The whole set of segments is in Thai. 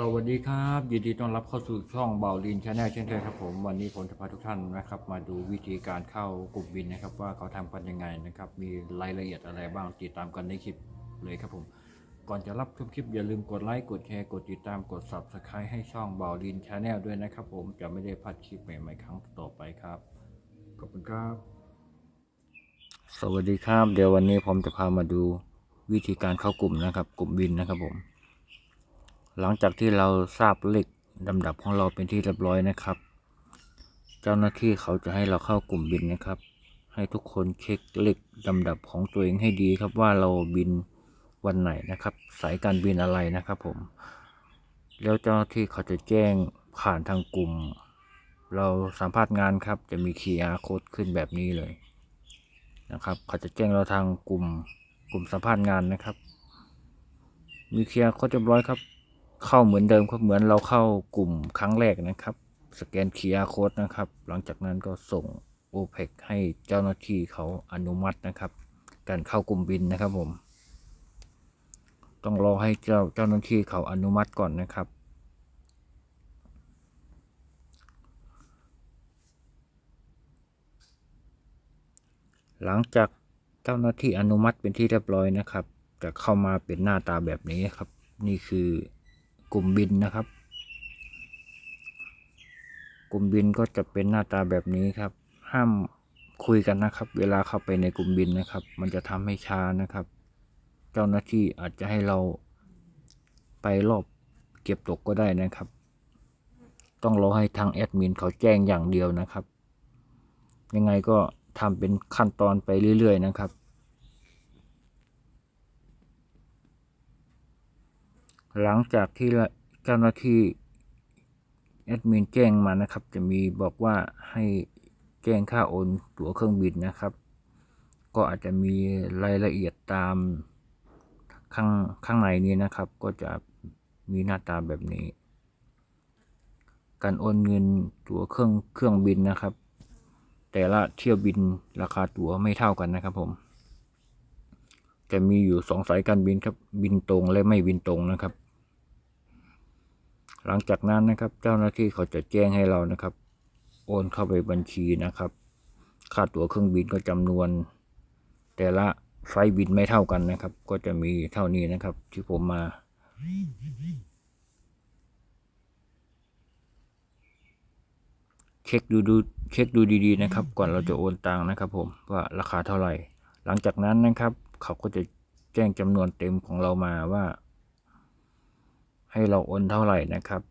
สวัสดีครับยินดีต้อนรับเข้าสู่ช่องเบาลินชาแนลเช่นเคยครับผมวันนี้ผมจะพาทุกท่านนะครับ มาดูวิธีการเข้ากลุ่มบินนะครับ ว่าเขาทำกันยังไงนะครับ มีรายละเอียดอะไรบ้างติดตามกันในคลิปเลยครับผม ก่อนจะรับชมคลิปอย่าลืมกดไลค์กดแชร์กดติดตามกด subscribe ให้ช่องเบาลินชาแนลด้วยนะครับ ผมจะไม่ได้พลาดคลิปใหม่ๆครั้งต่อไปครับขอบคุณครับ สวัสดีครับ เดี๋ยววันนี้ผมจะพามาดูวิธีการเข้ากลุ่มนะครับ กลุ่มบินนะครับผม หลังจากที่เราทราบเลขลำดับของเราเป็นที่เรียบร้อยนะครับ เจ้าหน้าที่เขาจะให้เราเข้ากลุ่มบินนะครับ ให้ทุกคนเช็คเลขลำดับของตัวเองให้ดีครับว่าเราบินวันไหนนะครับ สายการบินอะไรนะครับผม แล้วเจ้าหน้าที่เขาจะแจ้งผ่านทางกลุ่ม เราสัมภาษณ์งานครับจะมี QR code ขึ้นแบบนี้เลยนะครับเขาจะแจ้งเราทางกลุ่มกลุ่มสัมภาษณ์งานนะครับ มี QR code เรียบร้อยครับ เข้าเหมือนเดิมครับเหมือนเราเข้ากลุ่มครั้งแรกนะครับ สแกน QR code นะครับ หลังจากนั้นก็ส่ง OPEC ให้เจ้าหน้าที่เขาอนุมัตินะครับ การเข้ากลุ่มบินนะครับผม ต้องรอให้เจ้าเจ้าหน้าที่เขาอนุมัติก่อนนะครับ หลังจากเจ้าหน้าที่อนุมัติเป็นที่เรียบร้อยนะครับ จะเข้ามาเป็นหน้าตาแบบนี้ครับ นี่คือ กลุ่มบินนะครับ กลุ่มบินก็จะเป็นหน้าตาแบบนี้ครับ ห้ามคุยกันนะครับ เวลาเข้าไปในกลุ่มบินนะครับ มันจะทำให้ช้านะครับ เจ้าหน้าที่อาจจะให้เราไปรอบเก็บตกก็ได้นะครับ ต้องรอให้ทางแอดมินเขาแจ้งอย่างเดียวนะครับ ยังไงก็ทำเป็นขั้นตอนไปเรื่อยๆนะครับ หลังจากที่เจ้าหน้าที่แอดมินแจ้งมานะครับ จะมีบอกว่าให้แจ้งค่าโอนตั๋วเครื่องบินนะครับ ก็อาจจะมีรายละเอียดตามข้างข้างในนี้นะครับ ก็จะมีหน้าตาแบบนี้ การโอนเงินตั๋วเครื่องเครื่องบินนะครับ แต่ละเที่ยวบินราคาตั๋วไม่เท่ากันนะครับผม จะมีอยู่สองสายการบินครับบินตรงและไม่บินตรงนะครับ หลังจากนั้นนะครับเจ้าหน้าที่เขาจะแจ้งให้เรานะครับ โอนเข้าไปบัญชีนะครับ ค่าตั๋วเครื่องบินก็จำนวน แต่ละไฟบินไม่เท่ากันนะครับ ก็จะมีเท่านี้นะครับ ที่ผมมาเช็คดูดูเช็คดูดีๆนะครับ ก่อนเราจะโอนตังค์นะครับ ผมว่าราคาเท่าไหร่ หลังจากนั้นนะครับ เขาก็จะแจ้งจำนวนเต็มของเรามาว่า ให้เราโอนเท่าไหร่นะครับ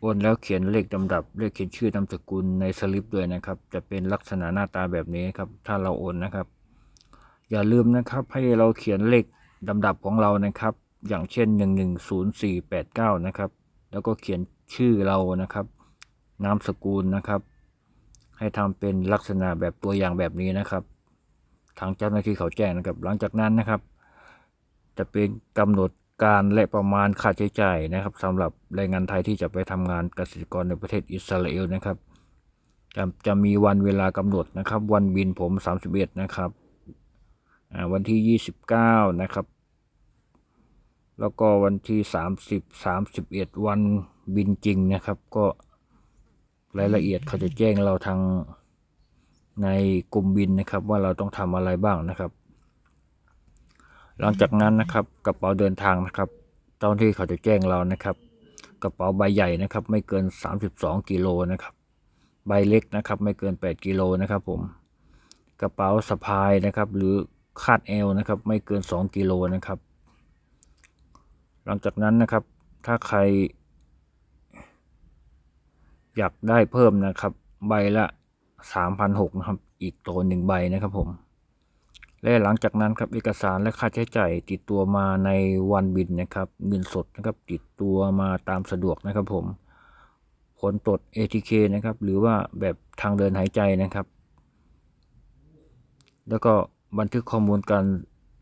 โอนแล้วเขียนเลขลำดับ เลขเขียนชื่อนามสกุลในสลิปด้วยนะครับ จะเป็นลักษณะหน้าตาแบบนี้ครับ ถ้าเราโอนนะครับ อย่าลืมนะครับ ให้เราเขียนเลขลำดับของเรานะครับ อย่างเช่นหนึ่งหนึ่งศูนย์สี่แปดเก้านะครับ แล้วก็เขียนชื่อเรานะครับ นามสกุลนะครับ ให้ทำเป็นลักษณะแบบตัวอย่างแบบนี้นะครับ ทางเจ้าหน้าที่เขาแจ้งนะครับ หลังจากนั้นนะครับ จะเป็นกำหนด การและประมาณค่าใช้จ่ายนะครับสำหรับแรงงานไทยที่จะไปทำงานเกษตรกรในประเทศอิสราเอลนะครับจะจะมีวันเวลากำหนดนะครับ วันบินผม 31 นะครับวันที่ 29 นะครับ แล้วก็วันที่ 30 31 วันบินจริงนะครับ ก็รายละเอียดเขาจะแจ้งเราทางในกลุ่มบินนะครับ ว่าเราต้องทำอะไรบ้างนะครับ หลังจากนั้นนะครับกระเป๋าเดินทางนะครับเจ้าหน้าที่เขาจะแจ้งเรานะครับ กระเป๋าใบใหญ่นะครับ ไม่เกิน 32กิโลนะครับ ใบเล็กนะครับ ไม่เกิน 8กิโลนะครับ ผม กระเป๋าสะพายนะครับ หรือคาดเอวนะครับ ไม่เกิน 2กิโลนะครับ หลังจากนั้นนะครับ ถ้าใคร อยากได้เพิ่มนะครับ ใบละสามพันหกนะครับ อีกตัวหนึ่งใบนะครับผม และหลังจากนั้นครับเอกสารและค่าใช้จ่ายติดตัวมาในวันบินนะครับ เงินสดนะครับติดตัวมาตามสะดวกนะครับผม ผลตรวจ ATK นะครับ หรือว่าแบบทางเดินหายใจนะครับ แล้วก็บันทึกข้อมูลการ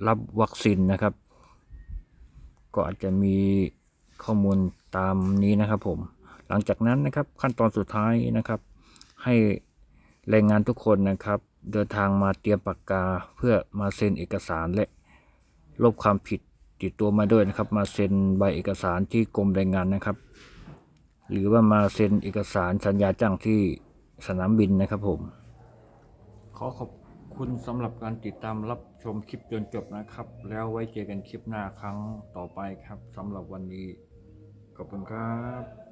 รับวัคซีนนะครับ ก็อาจจะมีข้อมูลตามนี้นะครับผม หลังจากนั้นนะครับขั้นตอนสุดท้ายนะครับ ให้แรงงานทุกคนนะครับ เดินทางมาเตรียมปากกาเพื่อมาเซ็นเอกสารและลบความผิดติดตัวมาด้วยนะครับ มาเซ็นใบเอกสารที่กรมแรงงานนะครับ หรือว่ามาเซ็นเอกสารสัญญาจ้างที่สนามบินนะครับผม ขอขอบคุณสำหรับการติดตามรับชมคลิปจนจบนะครับ แล้วไว้เจอกันคลิปหน้าครั้งต่อไปครับสำหรับวันนี้ขอบคุณครับ